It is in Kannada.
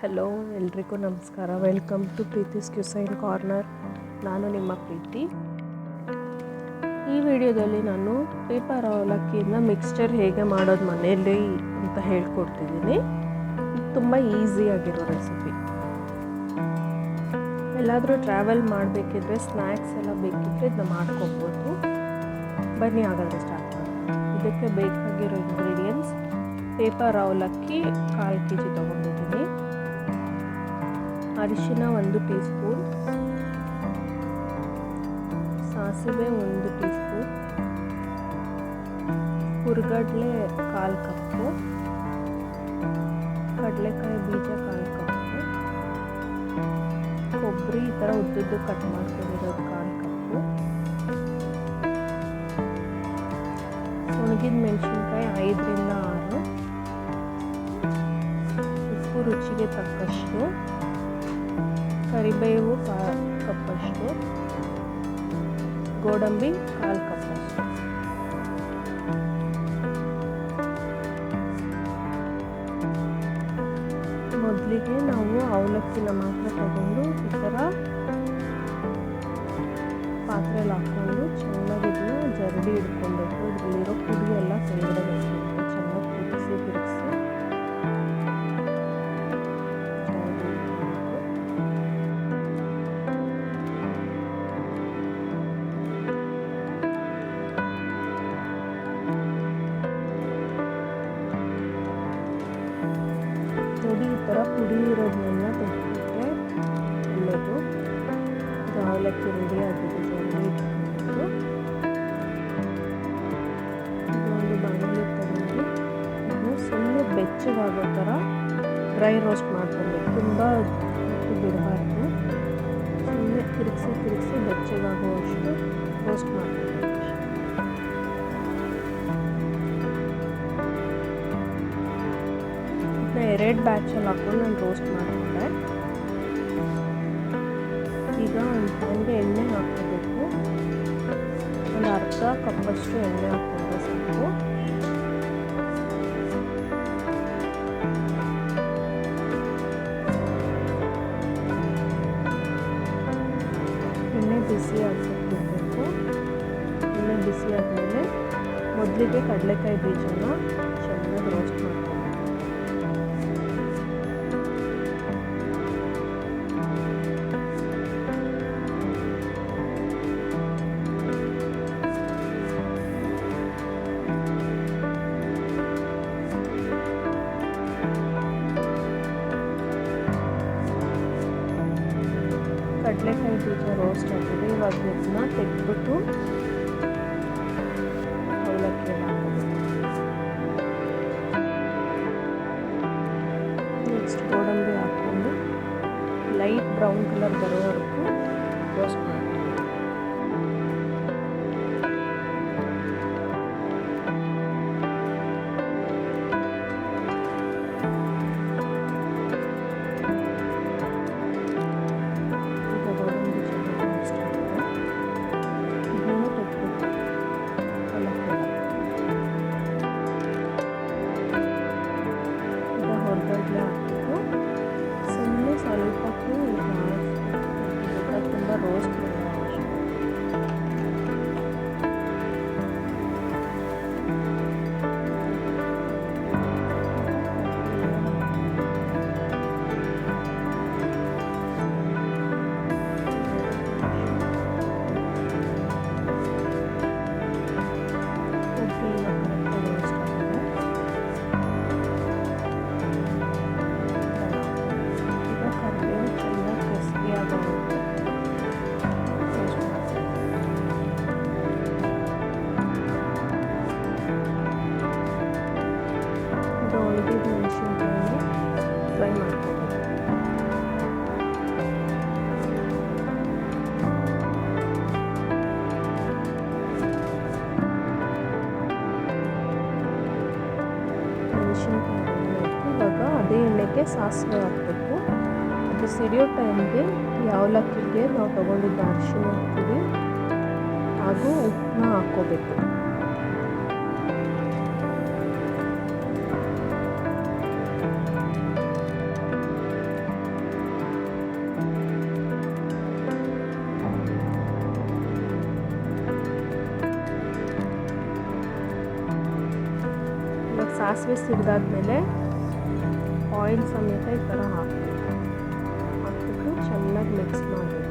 ಹಲೋ, ಎಲ್ರಿಗೂ ನಮಸ್ಕಾರ. Welcome to Preethi's cuisine corner. ನಾನು ನಿಮ್ಮ ಪ್ರೀತಿ. ಈ ವಿಡಿಯೋದಲ್ಲಿ ನಾನು ಪೇಪರ್ ಅವಲಕ್ಕಿಯಿಂದ ಮಿಕ್ಸ್ಚರ್ ಹೇಗೆ ಮಾಡೋದು ಮನೆಯಲ್ಲಿ ಅಂತ ಹೇಳ್ಕೊಡ್ತಿದ್ದೀನಿ. ತುಂಬ ಈಸಿಯಾಗಿರೋ ರೆಸಿಪಿ ಎಲ್ಲಾದರೂ ಟ್ರಾವೆಲ್ ಮಾಡಬೇಕಿದ್ರೆ ಸ್ನ್ಯಾಕ್ಸ್ ಎಲ್ಲ ಬೇಕಿದ್ರೆ ಇದನ್ನ ಮಾಡ್ಕೊಬೋದು. ಬನ್ನಿ ಹಾಗಾದರೆ ಸ್ಟಾರ್ಟ್ ಮಾಡೋಣ. ಇದಕ್ಕೆ ಬೇಕಾಗಿರೋ ಇಂಗ್ರೀಡಿಯೆಂಟ್ಸ್ ಪೇಪರ್ ಅವಲಕ್ಕಿ, ಕಾಲು ಕೆ ಜಿ ತೊಗೊಂಡಿದ್ದೀನಿ. ಅರಿಶಿನ ಒಂದು ಟೀ ಸ್ಪೂನ್ ಸಾಸಿವೆ ಒಂದು ಟೀ ಸ್ಪೂನ್ ಹುರ್ಗಡ್ಲೆ ಕಾಲು ಕಪ್ಪು. ಕಡಲೆಕಾಯಿ ಬೀಜ ಕಾಲು ಕಪ್ಪು. ಕೊಬ್ಬರಿ ಈ ಥರ ಉದ್ದುದ್ದು ಕಟ್ ಮಾಡ್ಕೊಂಡಿರೋದು ಕಾಲು ಕಪ್ಪು. ಒಣಗಿದ ಮೆಣಸಿನ್ಕಾಯಿ ಐದರಿಂದ ಆರು. ಉಪ್ಪು ರುಚಿಗೆ ತಕ್ಕಷ್ಟು. ಕರಿಬೇವು ಕಾ ಕಪ್ಪಷ್ಟು ಗೋಡಂಬಿ ಕಾಲು ಕಪ್ಪಷ್ಟು ಮೊದಲಿಗೆ ನಾವು ಅವಲಕ್ಕಿನ ಮಾತ್ರ ತಗೊಂಡು ಈ ಥರ ಪಾತ್ರೆಯಲ್ಲಿ ಹಾಕ್ಕೊಂಡು ಚೆನ್ನಾಗಿ ಜರಡಿ ಹಿಡ್ಕೊಬೇಕು. ಇದರಲ್ಲಿರೋ ಪುಡಿ ಎಲ್ಲ ಕೆಳಗಡೆ ಪುಡಿ ಇರೋದನ್ನೆಲ್ಲ ತೆಗೆದುಬಿಟ್ರೆ ಒಳ್ಳೆಯದು ಇದು ಅವಲಕ್ಕಿ ರೆಡಿ ಆಗಿದೆ ಒಂದು ಬಾಣಲಿ ತಗೊಂಡು ಇದನ್ನು ಸುಮ್ಮನೆ ಬೆಚ್ಚಗಾಗೋ ಥರ ಡ್ರೈ ರೋಸ್ಟ್ ಮಾಡ್ಕೊಬೇಕು ತುಂಬ ಬಿಡಬಾರ್ದು. ಸುಮ್ಮನೆ ತಿರುಗಿಸಿ ತಿರುಗಿಸಿ ಬೆಚ್ಚಗಾಗುವಷ್ಟು ರೋಸ್ಟ್ ಮಾಡ್ಕೊಬೇಕು ಎರಡು ಬ್ಯಾಚಲ್ಲಿ ಹಾಕೊಂಡು ನಾನು ರೋಸ್ಟ್ ಮಾಡಿಕೊಂಡೆ. ಈಗ ಒಂದು ಪ್ಯಾನ್ಗೆ ಎಣ್ಣೆ ಹಾಕೋಬೇಕು ಒಂದು ಅರ್ಧ ಕಪ್ಪಷ್ಟು ಎಣ್ಣೆ ಹಾಕೊಂಡ್ರೆ ಸಾಕು ಎಣ್ಣೆ ಬಿಸಿ ಬಿಡಬೇಕು ಎಣ್ಣೆ ಬಿಸಿ ಆದಮೇಲೆ ಮೊದಲಿಗೆ ಕಡಲೆಕಾಯಿ ಬೀಜನ ಕಡಲೆಕಾಯಿ ಬೀಜ ರೋಸ್ಟ್ ಆಗಿದೆ ಇವಾಗ ಇದನ್ನ ತೆಗೆದ್ಬಿಟ್ಟು ಅವಲಕ್ಕಿ ಹಾಕೋಬೇಕು ನೆಕ್ಸ್ಟ್ ಗೋಡಂಬಿ ಹಾಕ್ಕೊಂಡು ಲೈಟ್ ಬ್ರೌನ್ ಕಲರ್ ಬರೋವರೆಗೂ ರೋಸ್ಟ್ ಮಾಡ್ತೀವಿ ಮೆಣಸಿನ್ಕಾಯಿ ಇವಾಗ ಅದೇ ಎಣ್ಣೆಗೆ ಸಾಸಿವೆ ಹಾಕಬೇಕು. ಅದು ಸಿಡಿಯೋ ಟೈಮ್ಗೆ ಯಾವಲಕ್ಕಿಗೆ ನಾವು ತಗೊಂಡಿದ್ದ ಅರಿಶಿನ ಹಾಕ್ತೀವಿ. ಹಾಗೂ ಉಪ್ಪನ್ನ ಹಾಕ್ಕೋಬೇಕು. ಸಾಸಿವೆ ಸಿಡ್ದಾದ್ಮೇಲೆ ಆಯಿಲ್ ಸಮೇತ ಈ ಥರ ಹಾಕಬೇಕು. ಹಾಕಿಬಿಟ್ಟು ಚೆನ್ನಾಗಿ ಮಿಕ್ಸ್ ಮಾಡಬೇಕು.